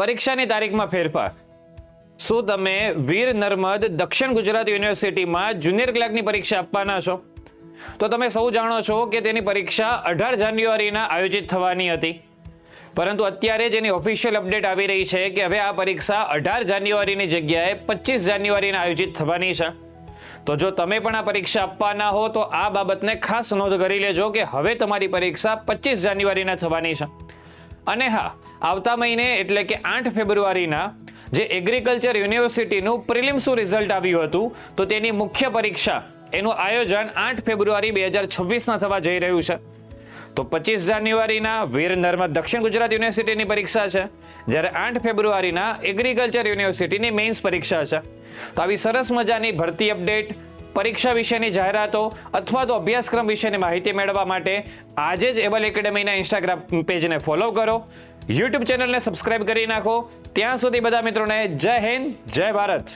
પરીક્ષાની તારીખમાં ફેરફાર. શું તમે વીર નર્મદ દક્ષિણ ગુજરાત યુનિવર્સિટીમાં જુનિયર ક્લાર્કની પરીક્ષા આપવાના છો? તો તમે સૌ જાણો છો કે તેની પરીક્ષા અઢાર જાન્યુઆરીના આયોજિત થવાની હતી. પરંતુ અત્યારે જેની ઓફિશિયલ અપડેટ આવી રહી છે કે હવે આ પરીક્ષા અઢાર જાન્યુઆરીની જગ્યાએ પચીસ જાન્યુઆરીના આયોજિત થવાની છે. તો જો તમે પણ આ પરીક્ષા આપવાના હો, તો આ બાબતને ખાસ નોંધ કરી લેજો કે હવે તમારી પરીક્ષા પચીસ જાન્યુઆરીના થવાની છે. અને હા આવતા મહિને એટલે કે આઠ ફેબ્રુઆરીના જે એગ્રીકલ્ચર યુનિવર્સિટીનું પ્રિલિમ્સનું રિઝલ્ટ આવ્યું હતું, તો તેની મુખ્ય પરીક્ષા એનું આયોજન આઠ ફેબ્રુઆરી બે હજાર છવ્વીસના થવા જઈ રહ્યું છે. તો પચીસ જાન્યુઆરીના વીર નર્મદ દક્ષિણ ગુજરાત યુનિવર્સિટીની પરીક્ષા છે, જ્યારે આઠ ફેબ્રુઆરીના એગ્રીકલ્ચર યુનિવર્સિટીની મેઇન્સ પરીક્ષા છે. તો આવી સરસ મજાની ભરતી અપડેટ પરીક્ષા વિશેની જાહેરાતો અથવા તો અભ્યાસક્રમ વિશેની માહિતી મેળવવા માટે આજે જ એબલ એકેડમીના ઇન્સ્ટાગ્રામ પેજને ફોલો કરો. યુટ્યુબ ચેનલને સબસ્ક્રાઇબ કરી નાખો. ત્યાં સુધી બધા મિત્રોને જય હિન્દ, જય ભારત.